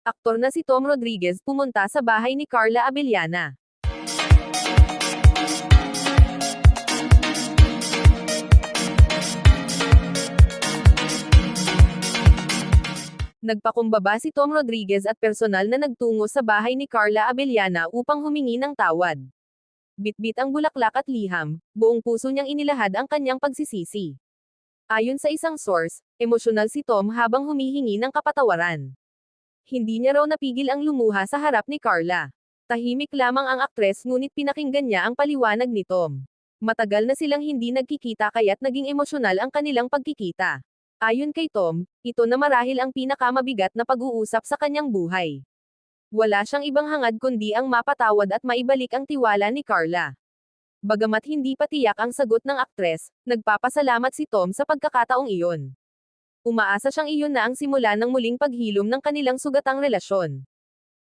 Aktor na si Tom Rodriguez pumunta sa bahay ni Carla Abellana. Nagpakumbaba si Tom Rodriguez at personal na nagtungo sa bahay ni Carla Abellana upang humingi ng tawad. Bitbit ang bulaklak at liham, buong puso niyang inilahad ang kanyang pagsisisi. Ayon sa isang source, emosyonal si Tom habang humihingi ng kapatawaran. Hindi niya raw napigil ang lumuha sa harap ni Carla. Tahimik lamang ang aktres ngunit pinakinggan niya ang paliwanag ni Tom. Matagal na silang hindi nagkikita kaya't naging emosyonal ang kanilang pagkikita. Ayon kay Tom, ito na marahil ang pinakamabigat na pag-uusap sa kanyang buhay. Wala siyang ibang hangad kundi ang mapatawad at maibalik ang tiwala ni Carla. Bagamat hindi pa tiyak ang sagot ng aktres, nagpapasalamat si Tom sa pagkakataong iyon. Umaasa siyang iyon na ang simula ng muling paghilom ng kanilang sugatang relasyon.